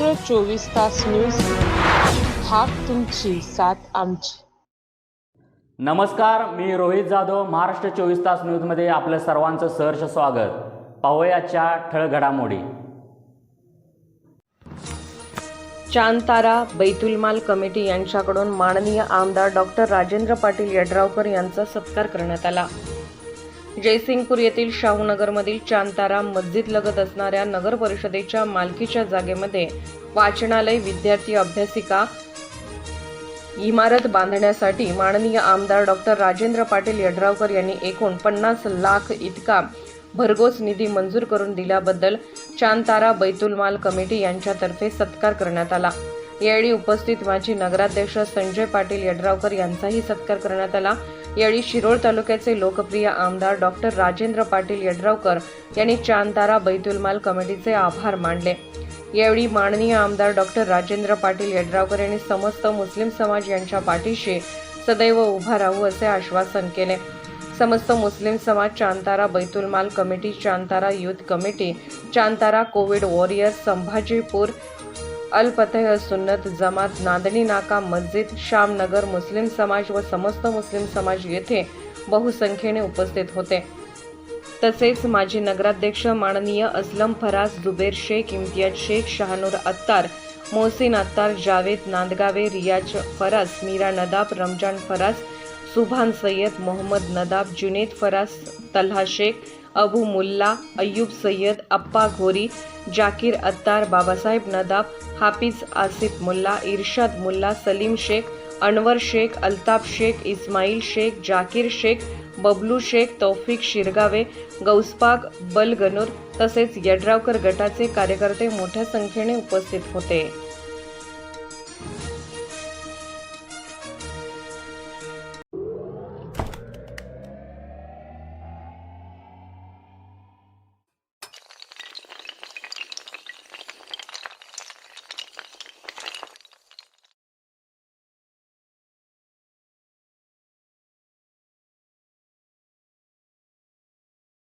महाराष्ट्र चोवीस तास न्यूज हाक तुमची साथ आमची. नमस्कार मी रोहित जाधव महाराष्ट्र चोवीस तास न्यूजमध्ये आपलं सर्वांचं सहर्ष स्वागत. पाहूयाच्या ठळक घडामोडी. चांतारा बैतुलमाल कमिटी यांच्याकडून माननीय आमदार डॉक्टर राजेंद्र पाटील यड्रावकर यांचा सत्कार करण्यात आला. जयसिंगपूर येथील शाहूनगरमधील चांतारा मस्जिद लगत असणाऱ्या नगर परिषदेच्या मालकीच्या जागेमध्ये वाचनालय विद्यार्थी अभ्यासिका इमारत बांधण्यासाठी माननीय आमदार डॉक्टर राजेंद्र पाटील यड्रावकर यांनी एकूण पन्नास लाख इतका भरघोस निधी मंजूर करून दिल्याबद्दल चांतारा बैतुलमाल कमिटी यांच्यातर्फे सत्कार करण्यात आला. यावेळी उपस्थित माजी नगराध्यक्ष संजय पाटील यड्रावकर यांचाही सत्कार करण्यात आला. यावेळी शिरोळ तालुक्याचे लोकप्रिय आमदार डॉक्टर राजेंद्र पाटील यड्रावकर यांनी चांदारा बैतुलमाल कमिटीचे आभार मानले. यावेळी माननीय आमदार डॉक्टर राजेंद्र पाटील यड्रावकर यांनी समस्त मुस्लिम समाज यांच्या पाठीशी सदैव उभा राहू असे आश्वासन केले. समस्त मुस्लिम समाज Chantara Baitulmal committee Chantara youth committee Chantara Covid warriors Sambhajipur Al Fateh Sunnat Jamaat Nandani नाका मस्जिद श्यामनगर मुस्लिम समाज व समस्त मुस्लिम समाज येथे बहुसंख्येने उपस्थित होते. तसेच माजी नगराध्यक्ष माननीय असलम फराज जुबेर शेख इम्तियाज शेख शहानूर अत्तार मोहसिन अत्तार जावेद नांदगावे रियाज फराज मीरा नदाब रमजान फराज सुभान सय्यद मोहम्मद नदाब जुनेद फराज तल्हा शेख अबू मुल्ला अय्यूब सय्यद अप्पा घोरी जाकीर अत्तार बाबासाहेब नदाब हाफिज आसिफ मुल्ला इर्शाद मुल्ला सलीम शेख अनवर शेख अल्ताफ शेख इस्माईल शेख जाकीर शेख बबलू शेख तौफिक शिरगावे गौसपाक बलगनूर तसेच यड्रावकर गटाचे कार्यकर्ते मोठ्या संख्येने उपस्थित होते.